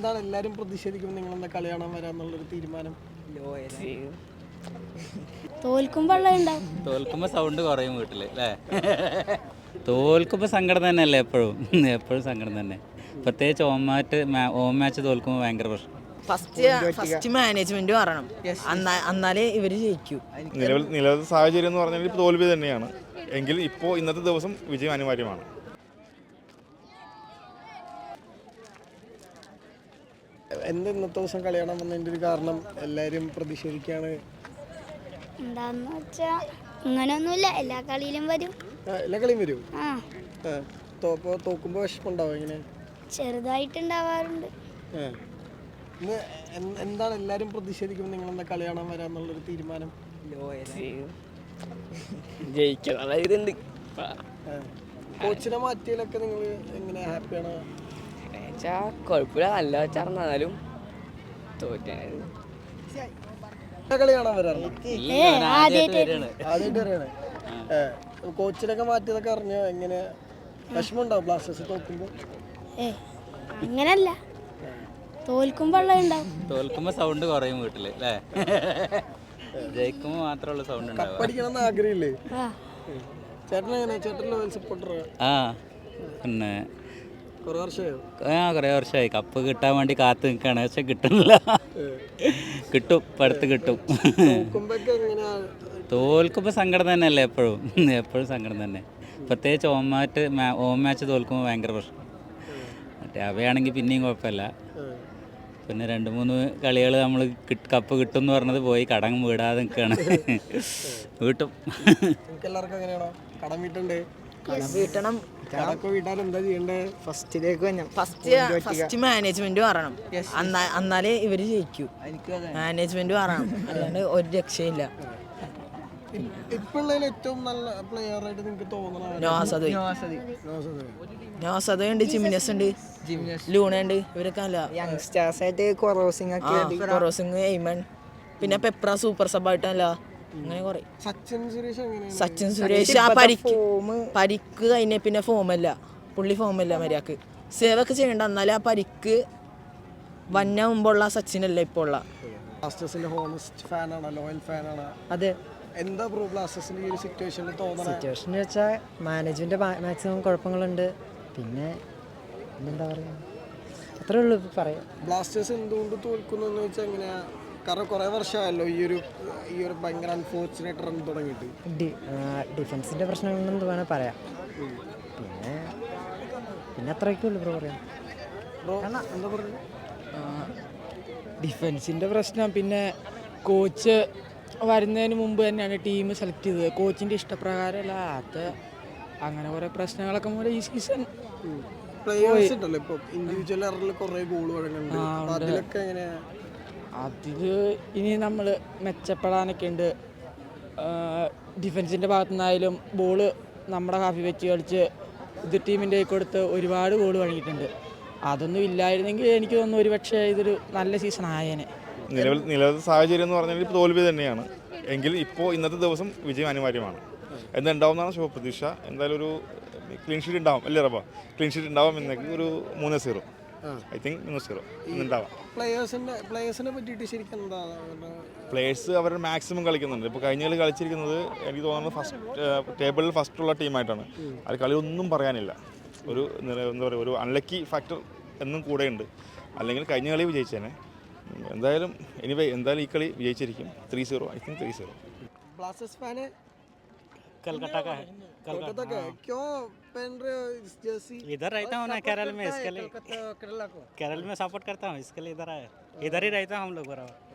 എന്താണ് എല്ലാരും പ്രതിഷേധിക്കുമ്പോൾ നിങ്ങൾ എന്താ കളി കാണാൻ വരാന്നുള്ളൊരു തീരുമാനം? തോൽക്കുമ്പോൾ സൗണ്ട് കുറയും വീട്ടിൽ അല്ലേ? തോൽക്കുമ്പോൾ സങ്കടം തന്നെയല്ലേ എപ്പോഴും? എപ്പോഴും സങ്കടം തന്നെ. പ്രത്യേകിച്ച് ഓം മാച്ച് ഓം മാച്ച് തോൽക്കുമ്പോൾ ഭയങ്കര പ്രശ്നം. ഫസ്റ്റ് ഫസ്റ്റ് മാനേജ്മെന്റ് പറയണം. അന്നാ- എന്നാലേ ഇവർ ജയിക്കൂ. നിലവിൽ സാഹചര്യം എന്ന് പറഞ്ഞാൽ തോൽവി തന്നെയാണ്. എങ്കിൽ ഇപ്പോ ഇന്നത്തെ ദിവസം വിജയം അനിവാര്യമാണ്. എന്ത് ഇന്നത്തെ ദിവസം കളി കാണാൻ വന്നതിന്റെ ഒരു കാരണം എല്ലാരും പ്രതിഷേധിക്കാണ്? എന്താന്ന് വെച്ചാ ഇങ്ങനെയൊന്നുമില്ല എല്ലാ കളിയിലും വരും. ആ, എല്ലാ കളിയും വരും? ആ. ആ, തോക്കുമ്പോ വിഷമുണ്ടാവും ഇങ്ങനെ? ചെറുതായിട്ടുണ്ടാവാറുണ്ട്. ആ. ഇന്ന് എന്ത് എന്താണ് എല്ലാരും പ്രതിഷേധിക്കുമ്പോൾ നിങ്ങൾ എന്താ കളി കാണാൻ വരാന്നുള്ളൊരു തീരുമാനം ജയിക്കണം ഇതുണ്ട് ആ. കോച്ചിനെ മാറ്റിയാലൊക്കെ നിങ്ങൾ എങ്ങനെ ഹാപ്പിയാണ്? കുഴപ്പമില്ല നല്ല വെച്ചാർന്നാലും തോറ്റായിരുന്നു കളി കാണാൻ വരാറുണ്ട് കോച്ചിനൊക്കെ മാറ്റിയതൊക്കെ അറിഞ്ഞോ എങ്ങനെ വിഷമമുണ്ടാവും ബ്ലാസ്റ്റേഴ്സ് തോൽക്കുമ്പോ? ഏ അങ്ങനല്ല. തോൽക്കുമ്പോ തോൽക്കുമ്പോ സൗണ്ട് കുറയും വീട്ടിൽ അല്ലേ ജയിക്കുമ്പോൾ മാത്രമുള്ള സൗണ്ട് ഉണ്ടാവുക. പഠിക്കണം ആഗ്രഹമില്ലേ? ആ. ചേട്ടൻ എങ്ങനെ ചേട്ടൻ ലെവൽ സപ്പോർട്ടർ ആ. പിന്നെ ആ കുറേ വർഷമായി. കപ്പ് കിട്ടാൻ വേണ്ടി കാത്തു നിൽക്കുകയാണ്. പക്ഷെ കിട്ടുന്നില്ല. കിട്ടും. പടുത്ത് കിട്ടും. തോൽക്കുമ്പോ തോൽക്കുമ്പോൾ സങ്കടം തന്നെയല്ലേ എപ്പോഴും? എപ്പോഴും സങ്കടം തന്നെ. പ്രത്യേകിച്ച് ഓം മാച്ച് ഓം മാച്ച് തോൽക്കുമ്പോൾ ഭയങ്കര പ്രശ്നം. മറ്റേ അവയാണെങ്കിൽ പിന്നെയും കുഴപ്പമില്ല. പിന്നെ രണ്ട് മൂന്ന് കളികൾ നമ്മൾ കപ്പ് കിട്ടും എന്ന് പറഞ്ഞത് പോയി കടം വീടാതെ നിൽക്കുകയാണ്. വീട്ടും. നിങ്ങൾക്ക് എല്ലാവർക്കും എങ്ങനെയാണോ? കടം വീട്ടുണ്ട് വീട്ടണം. ഫസ്റ്റ് ഫസ്റ്റ് മാനേജ്മെന്റ് പറയണം എന്നാലേ ഇവർ ജയിക്കൂ. മാനേജ്മെന്റ് പറയണം അല്ലാണ്ട് ഒരു രക്ഷയില്ല. ഏറ്റവും നല്ല പ്ലെയർ ആയിട്ട് നിങ്ങൾക്ക് ഉണ്ട് ജിമിനസ് ഉണ്ട്. ലൂണ ഉണ്ട്. ഇവരൊക്കെ അല്ല യങ്സ്റ്റേഴ്സ് ആയിട്ട് കൊറോസിംഗ് ഒക്കെ കൊറോസിങ് എയ്മൺ. പിന്നെ പെപ്ര സൂപ്പർ സബ് ആയിട്ടല്ല. അങ്ങനെ കുറെ. സച്ചിൻ സുരേഷ് സച്ചിൻ സുരേഷ് ആ പരിക്ക് പരിക്ക് കഴിഞ്ഞ പിന്നെ ഫോമല്ല പുള്ളി ഫോമല്ല മര്യാക്ക് സേവൊക്കെ ചെയ്യണ്ട. എന്നാലും ആ പരിക്ക് വന്ന മുമ്പുള്ള സച്ചിനല്ല ഇപ്പോൾ ഉള്ള ബ്ലാസ്റ്റേഴ്സിന്റെ ഹോണസ്റ്റ് ഫാനാണ് ലോയൽ ഫാനാണ് അതെ. എന്താ ബ്രോ ബ്ലാസ്റ്റേഴ്സിന്റെ ഈ ഒരു സിറ്റുവേഷനിൽ തോന്നണേ? സിറ്റുവേഷൻ വെച്ചാൽ മാനേജ്മെന്റ് മാക്സിമം കുഴപ്പങ്ങളുണ്ട്. പിന്നെ എന്താ പറയുക അത്രേ ഉള്ളൂ പറയാം. ബ്ലാസ്റ്റേഴ്സ് എന്തുകൊണ്ട് തോൽക്കുന്നു എന്ന് വെച്ചാൽ എങ്ങനെയാ? കാരണം കുറെ വർഷമായല്ലോ ഈ ഒരു ഈ ഒരു ഭയങ്കര അൺഫോർച്ചുനേറ്റ് റൺ തുടങ്ങിയിട്ട്. ഡിഫൻസിന്റെ പ്രശ്നങ്ങളെന്ന് വേണേൽ പറയാം. പിന്നെ പിന്നെ അത്രയൊക്കെ ഉള്ളു ബ്രോ പറയാം ബ്രോ എന്താ പറയുക ഡിഫൻസിന്റെ പ്രശ്നം പിന്നെ കോച്ച് വരുന്നതിന് മുമ്പ് തന്നെയാണ് ടീം സെലക്ട് ചെയ്തത്. കോച്ചിന്റെ ഇഷ്ടപ്രകാരമല്ല അത് അങ്ങനെ കുറേ പ്രശ്നങ്ങളൊക്കെ മൂലം ഈ സീസൺ പ്ലേയേഴ്സ് ഉണ്ടല്ലോ ഇപ്പൊ. ഇൻഡിവിജ്വൽ എററിൽ കുറേ ഗോൾ വഴങ്ങുന്നുണ്ട്. അതിലൊക്കെ എങ്ങനെയാ? അതിൽ ഇനി നമ്മൾ മെച്ചപ്പെടാനൊക്കെ ഉണ്ട് ഡിഫൻസിന്റെ ഭാഗത്തു നിന്നായാലും ബോൾ നമ്മുടെ ഹാഫി വെച്ച് കളിച്ച് ഇത് ടീമിന്റെ കൊടുത്ത് ഒരുപാട് ഗോൾ വഴങ്ങിയിട്ടുണ്ട്. അതൊന്നും ഇല്ലായിരുന്നെങ്കിൽ എനിക്ക് തോന്നുന്നു ഒരു പക്ഷേ ഇതൊരു നല്ല സീസൺ ആയേനെ. നിലവിൽ നിലവിലത്തെ സാഹചര്യം എന്ന് പറഞ്ഞാൽ ഇപ്പോൾ തോൽവി തന്നെയാണ്. എങ്കിൽ ഇപ്പോൾ ഇന്നത്തെ ദിവസം വിജയം അനിവാര്യമാണ്. എന്തുണ്ടാവുന്നതാണ് ശുഭപ്രതീക്ഷ. എന്തായാലും ഒരു ക്ലീൻ ഷീറ്റ് ഉണ്ടാവും. അല്ലേ റബ്ബ? ക്ലീൻ ഷീറ്റ് ഉണ്ടാവും എന്നൊക്കെ ഒരു മൂന്ന് സീറോ ഐ തിങ്ക് മൂന്ന് സീറോ. ഉണ്ടാവാം പ്ലേയേഴ്സിന്റെ പ്ലേയേഴ്സിനെ പറ്റിയിട്ട് ശരിക്കും എന്താ പ്ലേയേഴ്സ് അവർ മാക്സിമം കളിക്കുന്നുണ്ട്. ഇപ്പോൾ കഴിഞ്ഞ കളി കളിച്ചിരിക്കുന്നത് എനിക്ക് തോന്നുന്നത് ഫസ്റ്റ് ടേബിളിൽ ഫസ്റ്റുള്ള ടീമായിട്ടാണ് അത് കളി ഒന്നും പറയാനില്ല. ഒരു എന്താ പറയുക ഒരു അൺലക്കി ഫാക്ടർ എന്നും കൂടെ ഉണ്ട് അല്ലെങ്കിൽ കഴിഞ്ഞ കളി വിജയിച്ചേനെ. എന്തായാലും എനിവേ എന്തായാലും ഈ കളി വിജയിച്ചിരിക്കും. Three zero I think three zero Blasters fan Calcutta का है। कलकत्ता का है। क्यों पहन रहे हो इस जर्सी इधर रहता हूँ ना केरल में इसके लिए। कोलकाता को। केरल में सपोर्ट करता हूँ इसके लिए इधर आया। इधर ही रहता हूँ हम लोग बराबर।